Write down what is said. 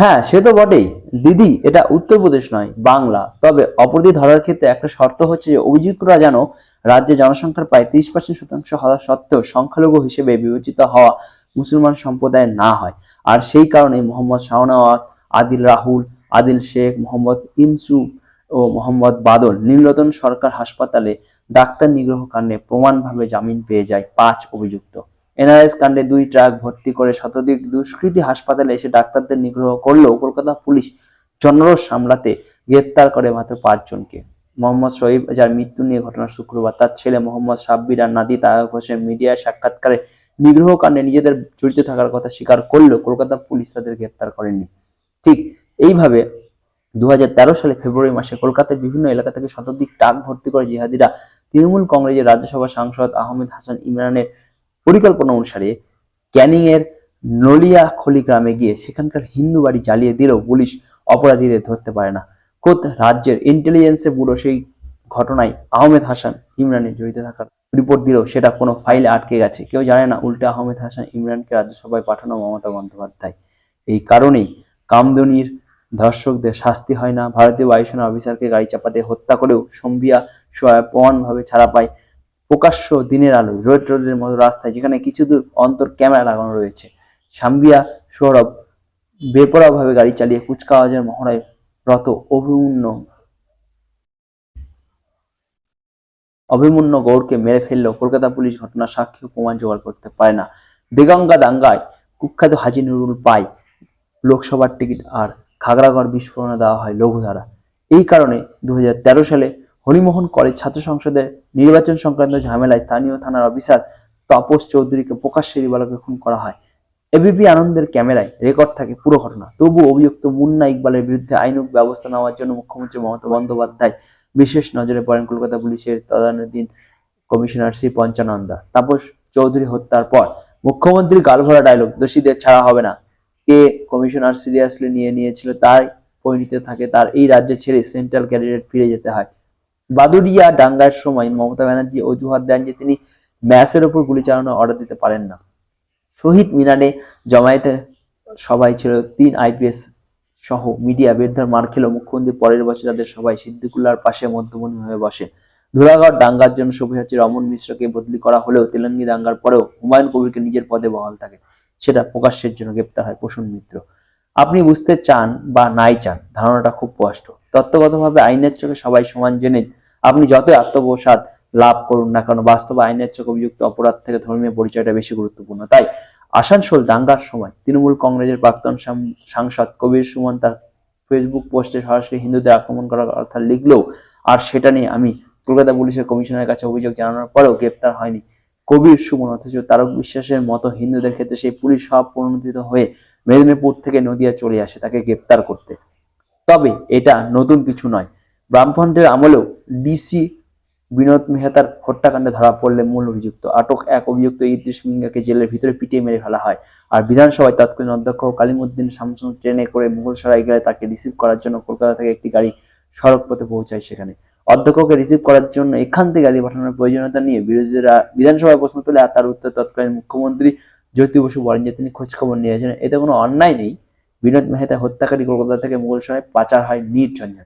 হ্যাঁ সে তো বটেই। দিদি, এটা উত্তরপ্রদেশ নয়, বাংলা। তবে অপরাধী ধরার ক্ষেত্রে একটা শর্ত হচ্ছে যে অভিযুক্তরা যেন রাজ্যে জনসংখ্যার প্রায় ত্রিশ পার্সেন্ট শতাংশ হওয়া সত্ত্বেও সংখ্যালঘু হিসেবে বিবেচিত হওয়া মুসলমান সম্প্রদায় না হয়। আর সেই কারণে মোহাম্মদ শাহনওয়াজ, আদিল রাহুল, আদিল শেখ, মোহাম্মদ ইনসু ও মোহাম্মদ বাদল নীলরতন সরকার হাসপাতালে ডাক্তার নিগ্রহ কাণ্ডে প্রমাণভাবে জামিন পেয়ে যায় পাঁচ অভিযুক্ত। এনআরএস কাণ্ডে দুই ট্রাক ভর্তি করে শতাধিক দুষ্কৃতী হাসপাতালে এসে ডাক্তারদের নিগ্রহ করলেও কলকাতা পুলিশ জনরোষ সামলাতে গ্রেফতার করে মাত্র পাঁচজনকে। মোহাম্মদ শহীদ যার মৃত্যু নিয়ে ঘটনা শুক্রবার তার ছেলে মোহাম্মদ সাব্বির আর নাদি তায়ক হোসেন মিডিয়ায় সাক্ষাৎকারে নিগ্রহ কাণ্ডে নিজেদের জড়িত থাকার কথা স্বীকার করলেও কলকাতা পুলিশ তাদের গ্রেফতার করেনি। ঠিক এইভাবে দু হাজার তেরো সালে ফেব্রুয়ারি মাসে কলকাতার বিভিন্ন এলাকা থেকে শতাধিক ট্রাক ভর্তি করে জিহাদিরা তৃণমূল কংগ্রেসের রাজ্যসভা সাংসদ আহমেদ হাসান ইমরানের পরিকল্পনা অনুসারে ক্যানিং এর নলিয়াখলি গ্রামে গিয়ে সেখানকার হিন্দু বাড়ি জ্বালিয়ে দিলেও পুলিশ অপরাধীদের ধরতে পারে না। খোদ রাজ্যের ইন্টেলিজেন্সে ব্যুরো সেই ঘটনায় আহমেদ হাসান ইমরানের জড়িত থাকার রিপোর্ট দিলেও সেটা কোনো ফাইলে আটকে গেছে। কেউ জানে না, উল্টে আহমেদ হাসান ইমরানকে রাজ্যসভায় পাঠানো মমতা বন্দ্যোপাধ্যায়। এই কারণেই কামদনির ধর্ষকদের শাস্তি হয় না। ভারতীয় বায়ুসেনা অফিসারকে গাড়ি চাপাতে হত্যা করেও সম্বিয়া প্রমাণভাবে ছাড়া পায় প্রকাশ্য দিনের আলো রোড রোডের মতো রাস্তায় যেখানে কিছু দূর অন্তর ক্যামেরা লাগানো রয়েছে। সাম্বিয়া সৌরভ বেপরোয়াভাবে গাড়ি চালিয়ে কুচকাওয়াজের মহড়ায় রত অভিমন্য অভিমন্য গৌড়কে মেরে ফেললেও কলকাতা পুলিশ ঘটনা সাক্ষী প্রমাণ জোগাড় করতে পারে না। দেগঙ্গা দাঙ্গায় কুখ্যাত হাজি নুরুল পায় লোকসভার টিকিট আর খাগড়াগড় বিস্ফোরণে দেওয়া হয় লঘুধারা। এই কারণে দু হাজার তেরো সালে হরিমোহন কলেজ ছাত্র সংসদের নির্বাচন সংক্রান্ত ঝামেলায় স্থানীয় থানার অফিসার তপস চৌধুরীকে প্রকাশ্যে রিবালকে খুন করা হয়। এবিপি আনন্দের ক্যামেরায় রেকর্ড থাকে পুরো ঘটনা। তবু অভিযুক্ত মুন্না ইকবালের বিরুদ্ধে আইনক ব্যবস্থা নেওয়ার জন্য মুখ্যমন্ত্রী মমতা বন্দ্যোপাধ্যায় বিশেষ নজরে পড়েন কলকাতা পুলিশের তদানীতন কমিশনার শ্রী পঞ্চানন্দা। তাপস চৌধুরী হত্যার পর মুখ্যমন্ত্রীর গালভরা ডায়লগ দোষীদের ছাড়া হবে না। কে কমিশনার সিরিয়াসলি নিয়ে নিয়েছিল তাই পরিণতি থাকে তার। এই রাজ্যে ছেড়ে সেন্ট্রাল ক্যাডিডেট ফিরে যেতে হয়। বাদুরিয়া দাঙ্গার সময় মমতা ব্যানার্জি অজুহাত দেন যে তিনি ম্যাচের ওপর গুলি চালানোর অর্ডার দিতে পারেন না। শহীদ মিনারে জমায়েতে সবাই ছিল তিন আইপিএস সহ মিডিয়া বেরধার মার খেল মুখ্যমন্ত্রী পরের বছর তাদের সবাই সিদ্দিকুল্লার পাশে মধ্যমণি হয়ে বসে। ধুলাগড় দাঙ্গার জন্য সব্যসাচী রমন মিশ্রকে বদলি করা হলেও তেলেঙ্গি দাঙ্গার পরেও হুমায়ুন কবিরকে নিজের পদে বহাল থাকে। সেটা প্রকাশ্যের জন্য গ্রেপ্তার হয় প্রসূন মিত্র। আপনি বুঝতে চান বা নাই চান, ধারণাটা খুব স্পষ্ট। তত্ত্বগতভাবে আইনের চোখে সবাই সমান জেনে আপনি যতই আত্মপ্রসাদ লাভ করুন না কেন বাস্তব আইনের চোখে অভিযুক্ত অপরাধ থেকে ধর্মীয় পরিচয়টা বেশি গুরুত্বপূর্ণ। তাই আসানসোল দাঙ্গার সময় তৃণমূল কংগ্রেসের প্রাক্তন সাংসদ কবির সুমন তার ফেসবুক পোস্টে সরাসরি হিন্দুদের আক্রমণ করার কথা লিখলেও আর সেটা নিয়ে আমি কলকাতা পুলিশের কমিশনের কাছে অভিযোগ জানানোর পরেও গ্রেপ্তার হয়নি। কবির সুমন অথচ তারক বিশ্বাসের মতো হিন্দুদের ক্ষেত্রে সেই পুলিশ সব পরিণত হয়ে মেদিনীপুর থেকে নদিয়া চলে আসে তাকে গ্রেপ্তার করতে। তবে এটা নতুন কিছু নয়। বামফ্রন্টের আমলেও ডিসি বিনোদ মেহতার হত্যাকাণ্ডে ধরা পড়লে মূল অভিযুক্ত। আটক এক অভিযুক্ত ইদ্রিস মিঙ্গাকে জেলের ভিতরে পিটিয়ে মেরে ফেলা হয়। আর বিধানসভায় তৎকালীন অধ্যক্ষ কালিমুদ্দিন শামসুন ট্রেনে করে মুঘলসরাই গেলে তাকে রিসিভ করার জন্য কলকাতা থেকে একটি গাড়ি সড়ক পথে পৌঁছায় সেখানে। অধ্যক্ষকে রিসিভ করার জন্য এখান থেকে গাড়ি পাঠানোর প্রয়োজনীয়তা নিয়ে বিরোধীরা বিধানসভায় প্রশ্ন তুলে আর তার উত্তর তৎকালীন মুখ্যমন্ত্রী জ্যোতি বসু বলেন যে, তিনি খোঁজখবর নিয়েছেন। এতে কোনো অন্যায় নেই। বিনোদ মেহতা হত্যাকারী কলকাতা থেকে মুঘলসরায় পাচার হয় নির্ঝঞ্ঝাট।